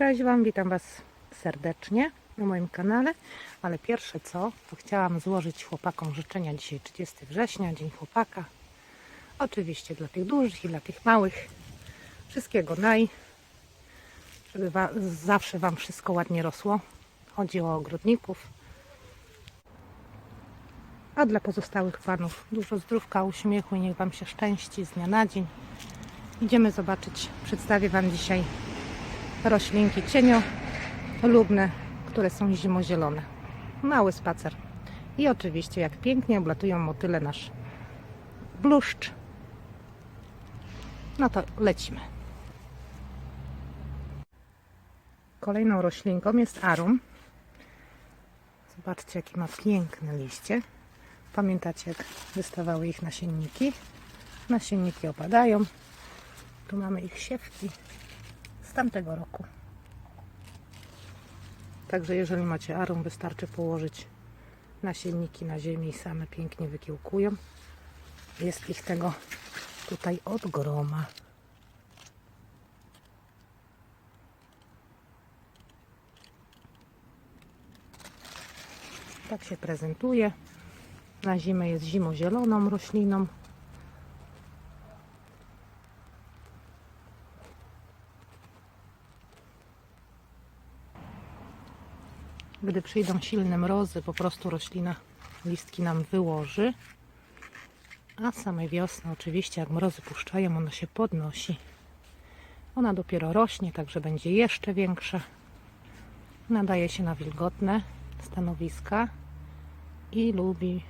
Cześć Wam, witam Was serdecznie na moim kanale, ale pierwsze co, to chciałam złożyć chłopakom życzenia dzisiaj 30 września, Dzień Chłopaka. Oczywiście dla tych dużych i dla tych małych. Wszystkiego naj, żeby wa- zawsze Wam wszystko ładnie rosło. Chodzi o ogrodników. A dla pozostałych panów dużo zdrówka, uśmiechu i niech Wam się szczęści z dnia na dzień. Idziemy zobaczyć, przedstawię Wam dzisiaj roślinki cieniolubne, które są zimozielone. Mały spacer. I oczywiście, jak pięknie oblatują motyle nasz bluszcz. No to lecimy. Kolejną roślinką jest arum. Zobaczcie, jakie ma piękne liście. Pamiętacie, jak wystawały ich nasienniki? Nasienniki opadają. Tu mamy ich siewki tamtego roku. Także jeżeli macie arum, wystarczy położyć nasienniki na ziemi i same pięknie wykiełkują. Jest ich tego tutaj od groma. Tak się prezentuje. Na zimę jest zimozieloną rośliną. Gdy przyjdą silne mrozy, po prostu roślina listki nam wyłoży. A samej wiosny, oczywiście, jak mrozy puszczają, ona się podnosi. Ona dopiero rośnie, także będzie jeszcze większa. Nadaje się na wilgotne stanowiska i lubi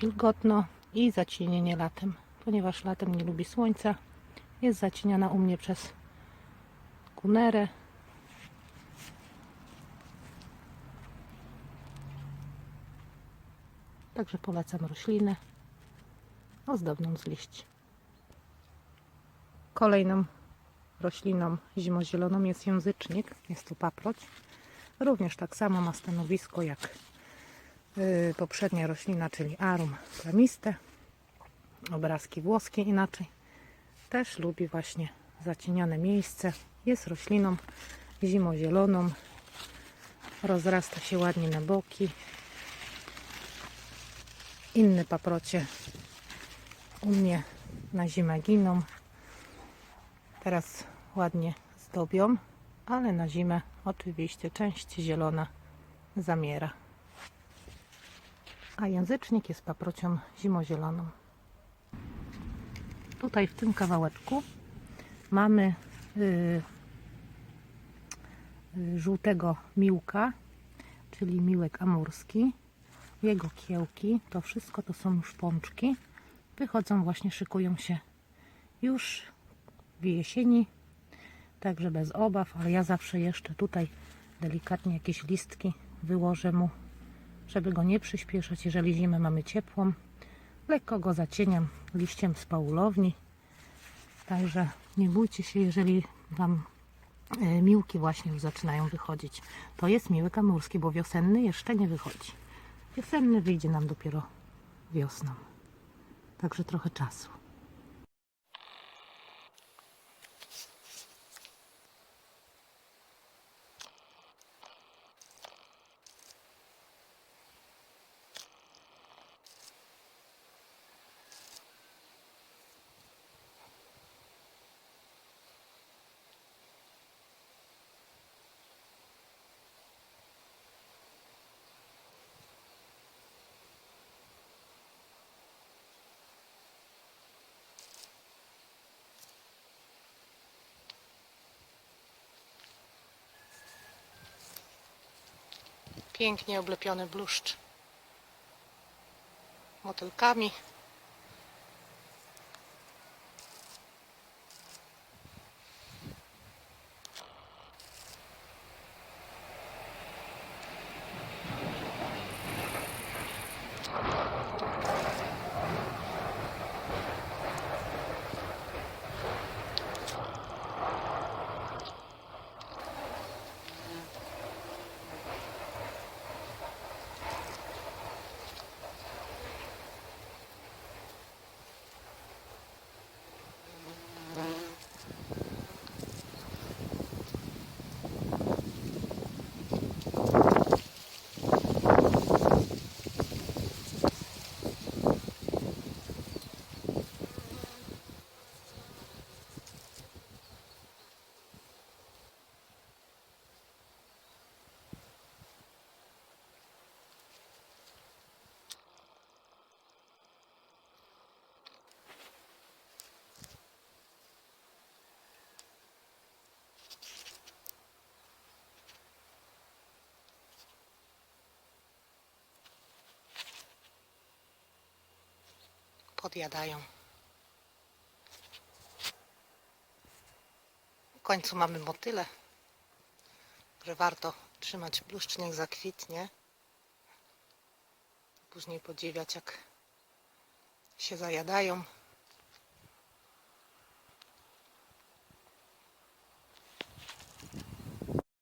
wilgotno i zacienienie latem, ponieważ latem nie lubi słońca. Jest zacieniana u mnie przez kunerę, Także polecam roślinę ozdobną z liści. Kolejną rośliną zimozieloną jest języcznik. Jest to paproć. Również tak samo ma stanowisko jak yy, poprzednia roślina, czyli arum plamiste. Obrazki włoskie inaczej. Też lubi właśnie zacienione miejsce. Jest rośliną zimozieloną. Rozrasta się ładnie na boki. Inne paprocie u mnie na zimę giną. Teraz ładnie zdobią, ale na zimę oczywiście część zielona zamiera. A języcznik jest paprocią zimozieloną. Tutaj w tym kawałeczku mamy yy, żółtego miłka, czyli miłek amurski jego kiełki, to wszystko to są już pączki. Wychodzą właśnie, szykują się już w jesieni, także bez obaw, ale ja zawsze jeszcze tutaj delikatnie jakieś listki wyłożę mu, żeby go nie przyspieszać, jeżeli zimę mamy ciepłą. Lekko go zacieniam liściem z paulowni, także nie bójcie się, jeżeli Wam e, miłki właśnie już zaczynają wychodzić. To jest miłek amurski, bo wiosenny jeszcze nie wychodzi. Wiosenny wyjdzie nam dopiero wiosną. Także trochę czasu. Pięknie oblepiony bluszcz motylkami. Podjadają. W końcu mamy motyle, że warto trzymać bluszcz, niech zakwitnie. Później podziwiać, jak się zajadają.